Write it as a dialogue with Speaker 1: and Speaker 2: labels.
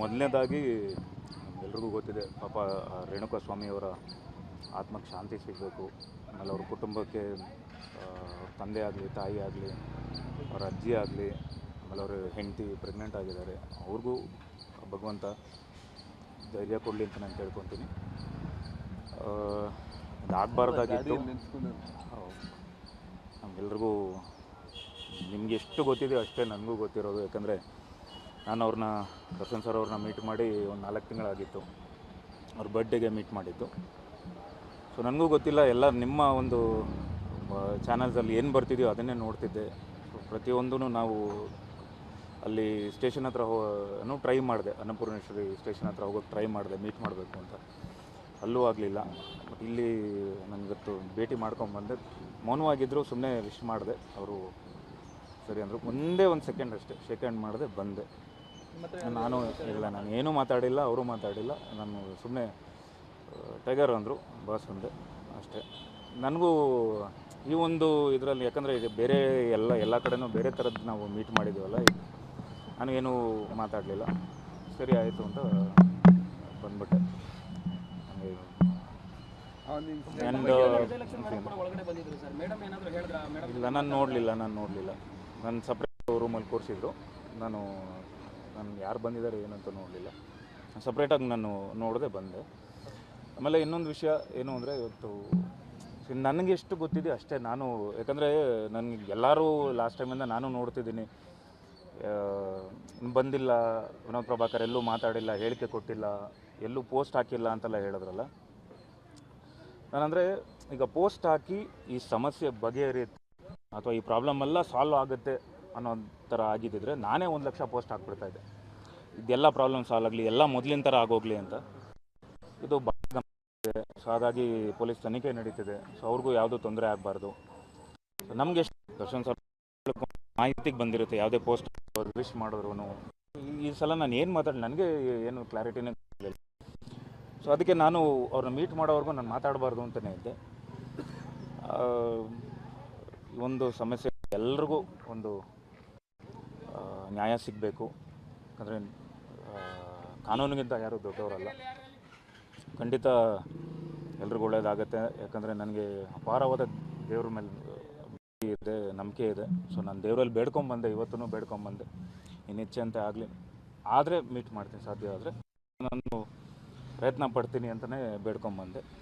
Speaker 1: ಮೊದಲನೇದಾಗಿ ಎಲ್ರಿಗೂ ಗೊತ್ತಿದೆ, ಪಾಪ ರೇಣುಕಾ ಸ್ವಾಮಿಯವರ ಆತ್ಮಕ್ಕೆ ಶಾಂತಿ ಸಿಗಬೇಕು. ಆಮೇಲೆ ಅವ್ರ ಕುಟುಂಬಕ್ಕೆ ತಂದೆ ಆಗಲಿ, ತಾಯಿ ಆಗಲಿ, ಅವರ ಅಜ್ಜಿ ಆಗಲಿ, ಆಮೇಲೆ ಅವ್ರ ಹೆಂಡತಿ ಪ್ರೆಗ್ನೆಂಟ್ ಆಗಿದ್ದಾರೆ, ಅವ್ರಿಗೂ ಭಗವಂತ ಧೈರ್ಯ ಕೊಡಲಿ ಅಂತ ನಾನು ಕೇಳ್ಕೊತೀನಿ. ಆಗಬಾರ್ದಾಗಿತ್ತು ನಮಗೆಲ್ರಿಗೂ ನಿಮ್ಗೆ ಎಷ್ಟು ಗೊತ್ತಿದೆ ಅಷ್ಟೇ ನನಗೂ ಗೊತ್ತಿರೋದು, ಯಾಕಂದರೆ ನಾನು ಅವ್ರನ್ನ ದರ್ಶನ್ ಸರ್ ಅವ್ರನ್ನ ಮೀಟ್ ಮಾಡಿ ಒಂದು ನಾಲ್ಕು ತಿಂಗಳಾಗಿತ್ತು. ಅವ್ರ ಬರ್ಡೇಗೆ ಮೀಟ್ ಮಾಡಿದ್ದು. ಸೊ ನನಗೂ ಗೊತ್ತಿಲ್ಲ, ಎಲ್ಲ ನಿಮ್ಮ ಒಂದು ಚಾನಲ್ಸಲ್ಲಿ ಏನು ಬರ್ತಿದೆಯೋ ಅದನ್ನೇ ನೋಡ್ತಿದ್ದೆ. ಸೊ ಪ್ರತಿಯೊಂದೂ ನಾವು ಅಲ್ಲಿ ಸ್ಟೇಷನ್ ಹತ್ರ ಹೋ ಟ್ರೈ ಮಾಡಿದೆ. ಅನ್ನಪೂರ್ಣೇಶ್ವರಿ ಸ್ಟೇಷನ್ ಹತ್ರ ಹೋಗೋಕ್ಕೆ ಟ್ರೈ ಮಾಡಿದೆ ಮೀಟ್ ಮಾಡಬೇಕು ಅಂತ. ಅಲ್ಲೂ ಆಗಲಿಲ್ಲ. ಇಲ್ಲಿ ನನಗತ್ತು ಭೇಟಿ ಮಾಡ್ಕೊಂಬಂದೆ ಮೌನವಾಗಿದ್ದರು ಸುಮ್ಮನೆ ವಿಶ್ ಮಾಡಿದೆ. ಅವರು ಸರಿ ಅಂದರು. ಒಂದೇ ಒಂದು ಸೆಕೆಂಡ್ ಅಷ್ಟೇ ಸೆಕೆಂಡ್ ಮಾಡಿದೆ, ಬಂದೆ. ನಾನು ಇಲ್ಲ ನಾನು ಏನೂ ಮಾತಾಡಿಲ್ಲ ಅವರು ಮಾತಾಡಿಲ್ಲ. ನಾನು ಸುಮ್ಮನೆ ಟೈಗರ್ ಅಂದರು ಬಾಸ್ ಅಂದೆ ಅಷ್ಟೇ. ನನಗೂ ಈ ಒಂದು ಇದರಲ್ಲಿ ಯಾಕಂದರೆ ಈಗ ಬೇರೆ ಎಲ್ಲ ಎಲ್ಲ ಕಡೆನೂ ಬೇರೆ ಥರದ್ದು ನಾವು ಮೀಟ್ ಮಾಡಿದ್ದೀವಲ್ಲ ನಾನು ಏನೂ ಮಾತಾಡಲಿಲ್ಲ. ಸರಿ ಆಯಿತು ಅಂತ ಬಂದ್ಬಿಟ್ಟೆ. ಹಂಗೆ ನಂದು
Speaker 2: ಒಳಗಡೆ ಬಂದಿದ್ರು ಸರ್. ಮೇಡಮ್ ಏನಾದ್ರು ಹೇಳಿದ್ರ? ಮೇಡಮ್
Speaker 1: ಇಲ್ಲ ನಾನು ನೋಡಲಿಲ್ಲ ನಾನು ನೋಡಲಿಲ್ಲ. ನನ್ನ ಸಪ್ರೇಟ್ ರೂಮಲ್ಲಿ ಕೂರಿಸಿದ್ರು. ನಾನು ನಾನು ಯಾರು ಬಂದಿದ್ದಾರೆ ಏನಂತ ನೋಡಲಿಲ್ಲ. ಸಪ್ರೇಟಾಗಿ ನಾನು ನೋಡದೆ ಬಂದೆ. ಆಮೇಲೆ ಇನ್ನೊಂದು ವಿಷಯ ಏನು ಅಂದರೆ ಇವತ್ತು ನನಗೆ ಎಷ್ಟು ಗೊತ್ತಿದೆ ಅಷ್ಟೇ ನಾನು, ಯಾಕಂದರೆ ನನಗೆ ಎಲ್ಲರೂ ಲಾಸ್ಟ್ ಟೈಮಿಂದ ನಾನು ನೋಡ್ತಿದ್ದೀನಿ. ಬಂದಿಲ್ಲ, ವಿನೋದ್ ಪ್ರಭಾಕರ್ ಎಲ್ಲೂ ಮಾತಾಡಿಲ್ಲ, ಹೇಳಿಕೆ ಕೊಟ್ಟಿಲ್ಲ, ಎಲ್ಲೂ ಪೋಸ್ಟ್ ಹಾಕಿಲ್ಲ ಅಂತೆಲ್ಲ ಹೇಳಿದ್ರಲ್ಲ. ನಾನಂದರೆ ಈಗ ಪೋಸ್ಟ್ ಹಾಕಿ ಈ ಸಮಸ್ಯೆ ಬಗೆಹರಿಯುತ್ತೆ, ಅಥವಾ ಈ ಪ್ರಾಬ್ಲಮ್ ಎಲ್ಲ ಸಾಲ್ವ್ ಆಗುತ್ತೆ ಅನ್ನೋ ಥರ ಆಗಿದ್ದಿದ್ರೆ ನಾನೇ ಒಂದು ಲಕ್ಷ ಪೋಸ್ಟ್ ಹಾಕ್ಬಿಡ್ತಾ ಇದ್ದೆ. ಇದೆಲ್ಲ ಪ್ರಾಬ್ಲಮ್ ಸಾಲ್ವ್ ಆಗಲಿ, ಎಲ್ಲ ಮೊದಲಿನ ಥರ ಆಗೋಗ್ಲಿ ಅಂತ. ಇದು ಸೊ ಹಾಗಾಗಿ ಪೊಲೀಸ್ ತನಿಖೆ ನಡೀತಿದೆ. ಸೊ ಅವ್ರಿಗೂ ಯಾವುದೂ ತೊಂದರೆ ಆಗಬಾರ್ದು. ನಮಗೆ ದರ್ಶನ್ ಸರ್ ಮಾಹಿತಿಗೆ ಬಂದಿರುತ್ತೆ, ಯಾವುದೇ ಪೋಸ್ಟ್ ವಿಶ್ ಮಾಡಿದ್ರು ಈ ಸಲ ನಾನು ಏನು ಮಾತಾಡಿ, ನನಗೆ ಏನು ಕ್ಲಾರಿಟಿನೇ ಸೊ ಅದಕ್ಕೆ ನಾನು ಅವ್ರನ್ನ ಮೀಟ್ ಮಾಡೋವರೆಗೂ ನಾನು ಮಾತಾಡಬಾರ್ದು ಅಂತಲೇ ಇದ್ದೆ. ಒಂದು ಸಮಸ್ಯೆ ಎಲ್ರಿಗೂ ಒಂದು ನ್ಯಾಯ ಸಿಗಬೇಕು. ಅಂದರೆ ಕಾನೂನಿಗಿಂತ ಯಾರೂ ದೊಡ್ಡವರಲ್ಲ. ಖಂಡಿತ ಎಲ್ರಿಗೂ ಒಳ್ಳೆಯದಾಗತ್ತೆ ಯಾಕಂದರೆ, ನನಗೆ ಅಪಾರವಾದ ದೇವ್ರ ಮೇಲೆ ಇದೆ, ನಂಬಿಕೆ ಇದೆ. ಸೊ ನಾನು ದೇವರಲ್ಲಿ ಬೇಡ್ಕೊಂಬಂದೆ ಇವತ್ತೂ ಬೇಡ್ಕೊಂಬಂದೆ. ಅಂತ ಆಗಲಿ. ಆದರೆ ಮೀಟ್ ಮಾಡ್ತೀನಿ, ಸಾಧ್ಯ ಆದರೆ, ನಾನು ಪ್ರಯತ್ನ ಪಡ್ತೀನಿ ಅಂತಲೇ ಬೇಡ್ಕೊಂಬಂದೆ.